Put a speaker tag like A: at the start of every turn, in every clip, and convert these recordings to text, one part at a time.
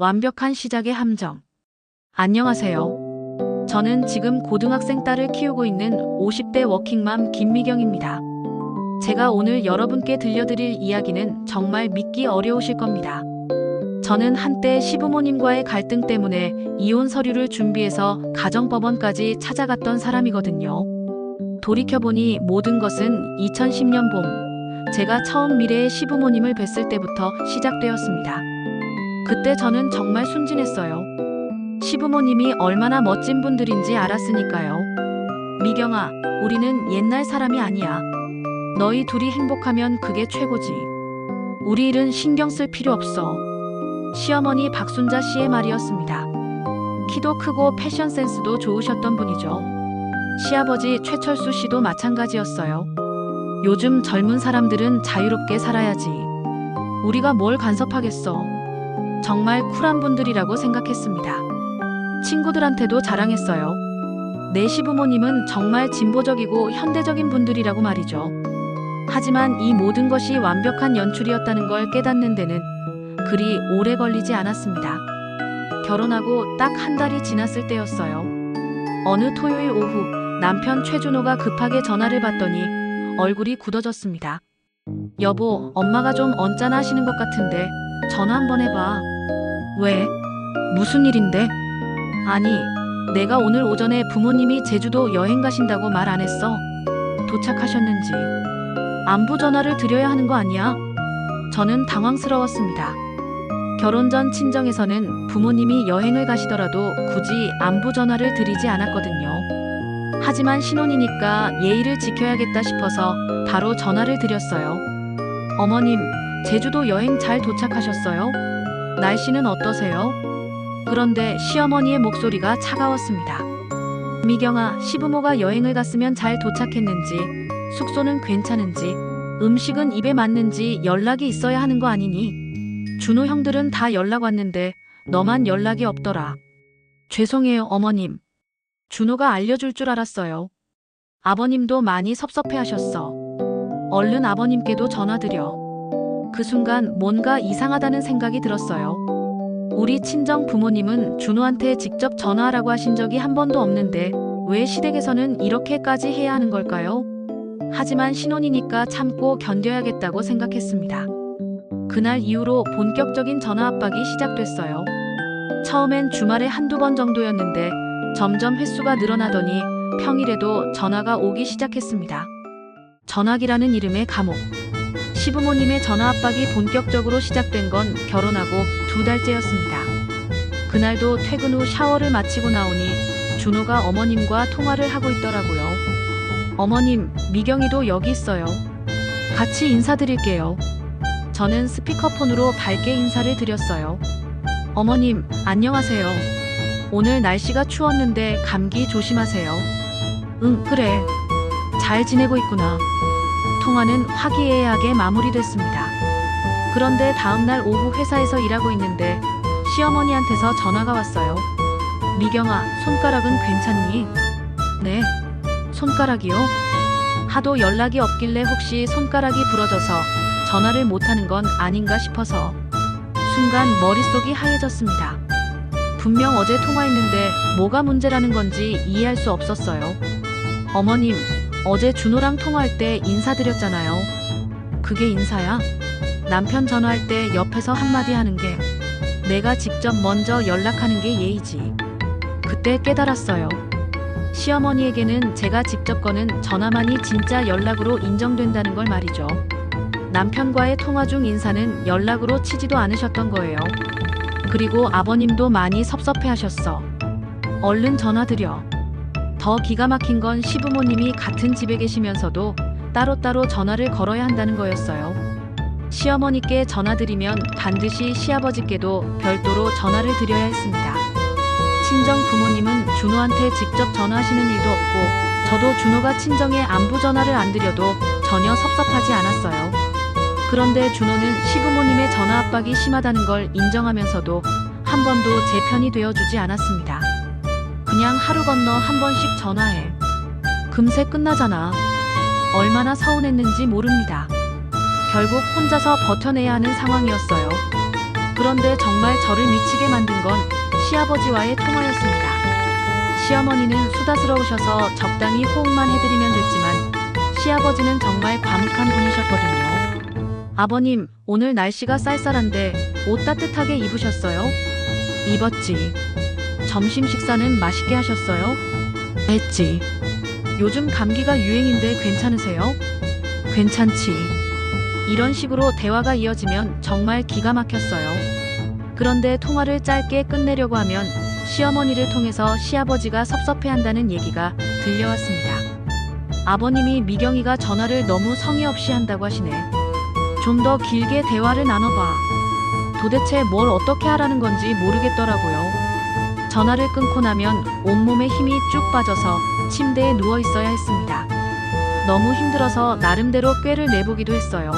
A: 완벽한 시작의 함정. 안녕하세요. 저는 지금 고등학생 딸을 키우고 있는 50대 워킹맘 김미경입니다. 제가 오늘 여러분께 들려드릴 이야기는 정말 믿기 어려우실 겁니다. 저는 한때 시부모님과의 갈등 때문에 이혼 서류를 준비해서 가정법원까지 찾아갔던 사람이거든요. 돌이켜보니 모든 것은 2010년 봄, 제가 처음 미래의 시부모님을 뵀을 때부터 시작되었습니다. 그때 저는 정말 순진했어요. 시부모님이 얼마나 멋진 분들인지 알았으니까요. 미경아, 우리는 옛날 사람이 아니야. 너희 둘이 행복하면 그게 최고지. 우리 일은 신경 쓸 필요 없어. 시어머니 박순자 씨의 말이었습니다. 키도 크고 패션 센스도 좋으셨던 분이죠. 시아버지 최철수 씨도 마찬가지였어요. 요즘 젊은 사람들은 자유롭게 살아야지. 우리가 뭘 간섭하겠어. 정말 쿨한 분들이라고 생각했습니다. 친구들한테도 자랑했어요. 내 시부모님은 정말 진보적이고 현대적인 분들이라고 말이죠. 하지만 이 모든 것이 완벽한 연출이었다는 걸 깨닫는 데는 그리 오래 걸리지 않았습니다. 결혼하고 딱 한 달이 지났을 때였어요. 어느 토요일 오후 남편 최준호가 급하게 전화를 받더니 얼굴이 굳어졌습니다. 여보, 엄마가 좀 언짢아 하시는 것 같은데 전화 한번 해봐. 왜? 무슨 일인데? 아니, 내가 오늘 오전에 부모님이 제주도 여행 가신다고 말 안 했어. 도착하셨는지. 안부 전화를 드려야 하는 거 아니야? 저는 당황스러웠습니다. 결혼 전 친정에서는 부모님이 여행을 가시더라도 굳이 안부 전화를 드리지 않았거든요. 하지만 신혼이니까 예의를 지켜야겠다 싶어서 바로 전화를 드렸어요. 어머님, 제주도 여행 잘 도착하셨어요? 날씨는 어떠세요? 그런데 시어머니의 목소리가 차가웠습니다. 미경아, 시부모가 여행을 갔으면 잘 도착했는지, 숙소는 괜찮은지, 음식은 입에 맞는지 연락이 있어야 하는 거 아니니? 준호 형들은 다 연락 왔는데 너만 연락이 없더라. 죄송해요, 어머님. 준호가 알려줄 줄 알았어요. 아버님도 많이 섭섭해 하셨어. 얼른 아버님께도 전화드려. 그 순간 뭔가 이상하다는 생각이 들었어요. 우리 친정 부모님은 준호한테 직접 전화하라고 하신 적이 한 번도 없는데 왜 시댁에서는 이렇게까지 해야 하는 걸까요? 하지만 신혼이니까 참고 견뎌야겠다고 생각했습니다. 그날 이후로 본격적인 전화 압박이 시작됐어요. 처음엔 주말에 한두 번 정도였는데 점점 횟수가 늘어나더니 평일에도 전화가 오기 시작했습니다. 전화기라는 이름의 감옥. 시부모님의 전화 압박이 본격적으로 시작된 건 결혼하고 두 달째였습니다. 그날도 퇴근 후 샤워를 마치고 나오니 준호가 어머님과 통화를 하고 있더라고요. 어머님, 미경이도 여기 있어요. 같이 인사드릴게요. 저는 스피커폰으로 밝게 인사를 드렸어요. 어머님, 안녕하세요. 오늘 날씨가 추웠는데 감기 조심하세요. 응, 그래. 잘 지내고 있구나. 통화는 화기애애하게 마무리됐습니다. 그런데 다음날 오후 회사에서 일하고 있는데 시어머니한테서 전화가 왔어요. 미경아, 손가락은 괜찮니? 네. 손가락이요? 하도 연락이 없길래 혹시 손가락이 부러져서 전화를 못하는 건 아닌가 싶어서 순간 머릿속이 하얘졌습니다. 분명 어제 통화했는데 뭐가 문제라는 건지 이해할 수 없었어요. 어머님, 어제 준호랑 통화할 때 인사드렸잖아요. 그게 인사야? 남편 전화할 때 옆에서 한마디 하는 게 내가 직접 먼저 연락하는 게 예의지. 그때 깨달았어요. 시어머니에게는 제가 직접 거는 전화만이 진짜 연락으로 인정된다는 걸 말이죠. 남편과의 통화 중 인사는 연락으로 치지도 않으셨던 거예요. 그리고 아버님도 많이 섭섭해 하셨어. 얼른 전화 드려. 더 기가 막힌 건 시부모님이 같은 집에 계시면서도 따로따로 전화를 걸어야 한다는 거였어요. 시어머니께 전화드리면 반드시 시아버지께도 별도로 전화를 드려야 했습니다. 친정 부모님은 준호한테 직접 전화하시는 일도 없고 저도 준호가 친정에 안부 전화를 안 드려도 전혀 섭섭하지 않았어요. 그런데 준호는 시부모님의 전화 압박이 심하다는 걸 인정하면서도 한 번도 제 편이 되어주지 않았습니다. 그냥 하루 건너 한 번씩 전화해. 금세 끝나잖아. 얼마나 서운했는지 모릅니다. 결국 혼자서 버텨내야 하는 상황이었어요. 그런데 정말 저를 미치게 만든 건 시아버지와의 통화였습니다. 시어머니는 수다스러우셔서 적당히 호응만 해드리면 됐지만 시아버지는 정말 과묵한 분이셨거든요. 아버님, 오늘 날씨가 쌀쌀한데 옷 따뜻하게 입으셨어요? 입었지. 점심 식사는 맛있게 하셨어요? 했지. 요즘 감기가 유행인데 괜찮으세요? 괜찮지. 이런 식으로 대화가 이어지면 정말 기가 막혔어요. 그런데 통화를 짧게 끝내려고 하면 시어머니를 통해서 시아버지가 섭섭해한다는 얘기가 들려왔습니다. 아버님이 미경이가 전화를 너무 성의 없이 한다고 하시네. 좀 더 길게 대화를 나눠봐. 도대체 뭘 어떻게 하라는 건지 모르겠더라고요. 전화를 끊고 나면 온몸에 힘이 쭉 빠져서 침대에 누워 있어야 했습니다. 너무 힘들어서 나름대로 꾀를 내보기도 했어요.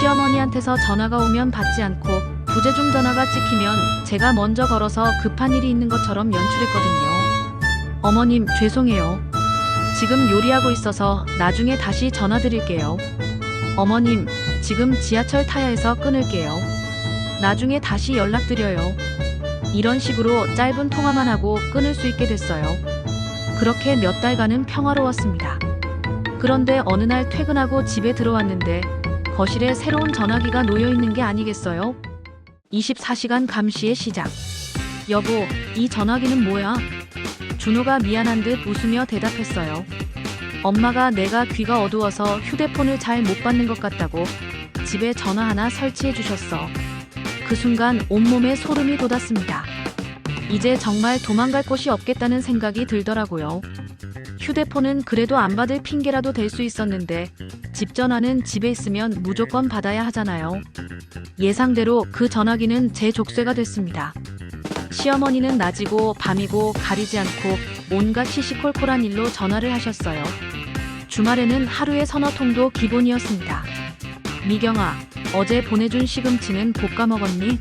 A: 시어머니한테서 전화가 오면 받지 않고 부재중 전화가 찍히면 제가 먼저 걸어서 급한 일이 있는 것처럼 연출했거든요. 어머님, 죄송해요. 지금 요리하고 있어서 나중에 다시 전화 드릴게요. 어머님, 지금 지하철 타야 해서 끊을게요. 나중에 다시 연락드려요. 이런 식으로 짧은 통화만 하고 끊을 수 있게 됐어요. 그렇게 몇 달간은 평화로웠습니다. 그런데 어느 날 퇴근하고 집에 들어왔는데 거실에 새로운 전화기가 놓여 있는 게 아니겠어요? 24시간 감시의 시작. 여보, 이 전화기는 뭐야? 준호가 미안한 듯 웃으며 대답했어요. 엄마가 내가 귀가 어두워서 휴대폰을 잘 못 받는 것 같다고 집에 전화 하나 설치해 주셨어. 그 순간 온몸에 소름이 돋았습니다. 이제 정말 도망갈 곳이 없겠다는 생각이 들더라고요. 휴대폰은 그래도 안 받을 핑계라도 될 수 있었는데 집 전화는 집에 있으면 무조건 받아야 하잖아요. 예상대로 그 전화기는 제 족쇄가 됐습니다. 시어머니는 낮이고 밤이고 가리지 않고 온갖 시시콜콜한 일로 전화를 하셨어요. 주말에는 하루에 서너 통도 기본이었습니다. 미경아, 어제 보내준 시금치는 볶아 먹었니?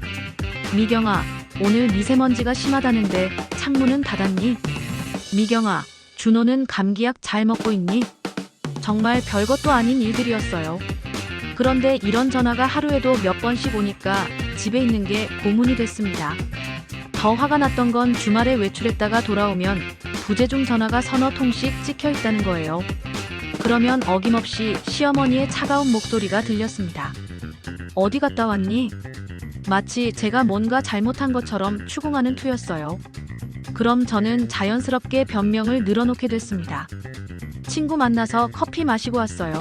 A: 미경아, 오늘 미세먼지가 심하다는데 창문은 닫았니? 미경아, 준호는 감기약 잘 먹고 있니? 정말 별것도 아닌 일들이었어요. 그런데 이런 전화가 하루에도 몇 번씩 오니까 집에 있는 게 고문이 됐습니다. 더 화가 났던 건 주말에 외출했다가 돌아오면 부재중 전화가 서너 통씩 찍혀 있다는 거예요. 그러면 어김없이 시어머니의 차가운 목소리가 들렸습니다. 어디 갔다 왔니? 마치 제가 뭔가 잘못한 것처럼 추궁하는 투였어요. 그럼 저는 자연스럽게 변명을 늘어놓게 됐습니다. 친구 만나서 커피 마시고 왔어요.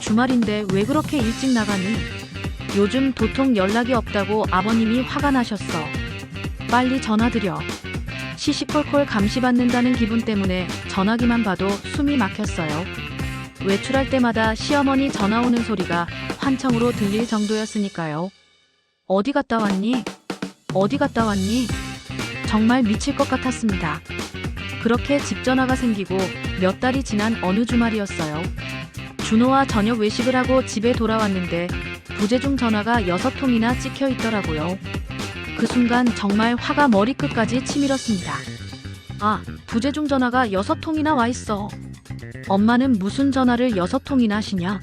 A: 주말인데 왜 그렇게 일찍 나가니? 요즘 도통 연락이 없다고 아버님이 화가 나셨어. 빨리 전화드려. 시시콜콜 감시받는다는 기분 때문에 전화기만 봐도 숨이 막혔어요. 외출할 때마다 시어머니 전화 오는 소리가 환청으로 들릴 정도였으니까요. 어디 갔다 왔니? 어디 갔다 왔니? 정말 미칠 것 같았습니다. 그렇게 집 전화가 생기고 몇 달이 지난 어느 주말이었어요. 준호와 저녁 외식을 하고 집에 돌아왔는데 부재중 전화가 여섯 통이나 찍혀 있더라고요. 그 순간 정말 화가 머리끝까지 치밀었습니다. 아, 부재중 전화가 여섯 통이나 와 있어. 엄마는 무슨 전화를 여섯 통이나 하시냐?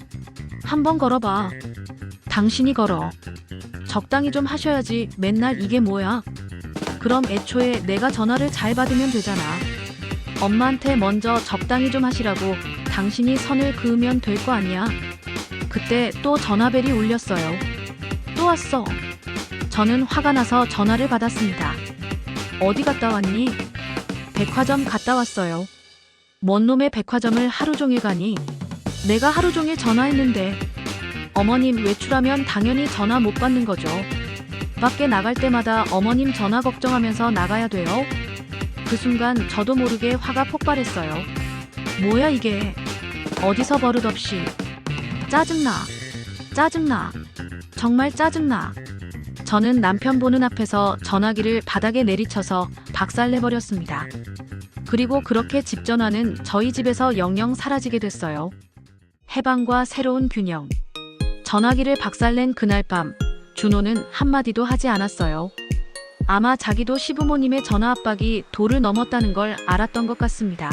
A: 한번 걸어봐. 당신이 걸어. 적당히 좀 하셔야지 맨날 이게 뭐야? 그럼 애초에 내가 전화를 잘 받으면 되잖아. 엄마한테 먼저 적당히 좀 하시라고 당신이 선을 그으면 될 거 아니야. 그때 또 전화벨이 울렸어요. 또 왔어. 저는 화가 나서 전화를 받았습니다. 어디 갔다 왔니? 백화점 갔다 왔어요. 뭔 놈의 백화점을 하루 종일 가니? 내가 하루 종일 전화했는데. 어머님 외출하면 당연히 전화 못 받는 거죠. 밖에 나갈 때마다 어머님 전화 걱정하면서 나가야 돼요. 그 순간 저도 모르게 화가 폭발했어요. 뭐야 이게? 어디서 버릇없이. 짜증나. 짜증나. 정말 짜증나. 저는 남편 보는 앞에서 전화기를 바닥에 내리쳐서 박살내버렸습니다. 그리고 그렇게 집 전화는 저희 집에서 영영 사라지게 됐어요. 해방과 새로운 균형. 전화기를 박살낸 그날 밤, 준호는 한마디도 하지 않았어요. 아마 자기도 시부모님의 전화 압박이 도를 넘었다는 걸 알았던 것 같습니다.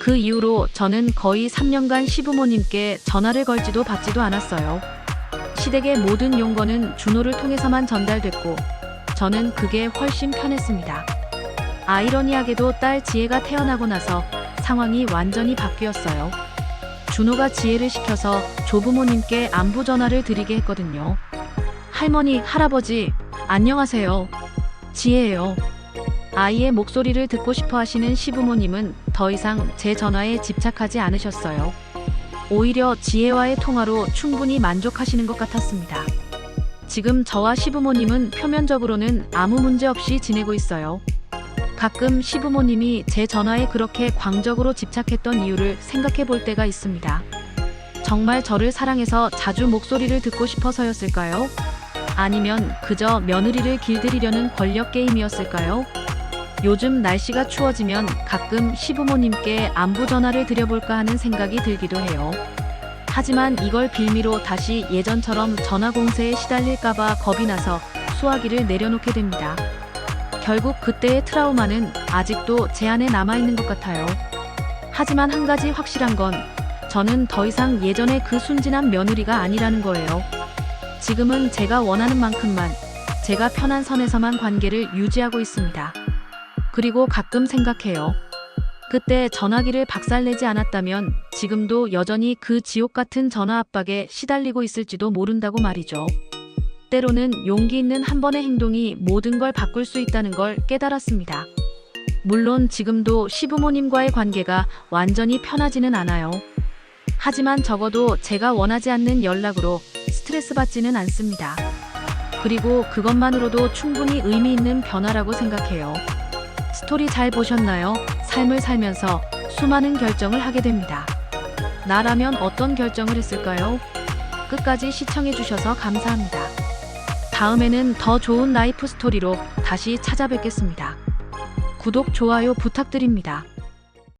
A: 그 이후로 저는 거의 3년간 시부모님께 전화를 걸지도 받지도 않았어요. 시댁의 모든 용건은 준호를 통해서만 전달됐고 저는 그게 훨씬 편했습니다. 아이러니하게도 딸 지혜가 태어나고 나서 상황이 완전히 바뀌었어요. 준호가 지혜를 시켜서 조부모님께 안부 전화를 드리게 했거든요. 할머니, 할아버지, 안녕하세요. 지혜예요. 아이의 목소리를 듣고 싶어 하시는 시부모님은 더 이상 제 전화에 집착하지 않으셨어요. 오히려 지혜와의 통화로 충분히 만족하시는 것 같았습니다. 지금 저와 시부모님은 표면적으로는 아무 문제 없이 지내고 있어요. 가끔 시부모님이 제 전화에 그렇게 광적으로 집착했던 이유를 생각해 볼 때가 있습니다. 정말 저를 사랑해서 자주 목소리를 듣고 싶어서였을까요? 아니면 그저 며느리를 길들이려는 권력 게임이었을까요? 요즘 날씨가 추워지면 가끔 시부모님께 안부 전화를 드려볼까 하는 생각이 들기도 해요. 하지만 이걸 빌미로 다시 예전처럼 전화 공세에 시달릴까봐 겁이 나서 수화기를 내려놓게 됩니다. 결국 그때의 트라우마는 아직도 제 안에 남아있는 것 같아요. 하지만 한 가지 확실한 건 저는 더 이상 예전의 그 순진한 며느리가 아니라는 거예요. 지금은 제가 원하는 만큼만 제가 편한 선에서만 관계를 유지하고 있습니다. 그리고 가끔 생각해요. 그때 전화기를 박살내지 않았다면 지금도 여전히 그 지옥 같은 전화 압박에 시달리고 있을지도 모른다고 말이죠. 때로는 용기 있는 한 번의 행동이 모든 걸 바꿀 수 있다는 걸 깨달았습니다. 물론 지금도 시부모님과의 관계가 완전히 편하지는 않아요. 하지만 적어도 제가 원하지 않는 연락으로 스트레스 받지는 않습니다. 그리고 그것만으로도 충분히 의미 있는 변화라고 생각해요. 스토리 잘 보셨나요? 삶을 살면서 수많은 결정을 하게 됩니다. 나라면 어떤 결정을 했을까요? 끝까지 시청해주셔서 감사합니다. 다음에는 더 좋은 라이프 스토리로 다시 찾아뵙겠습니다. 구독, 좋아요 부탁드립니다.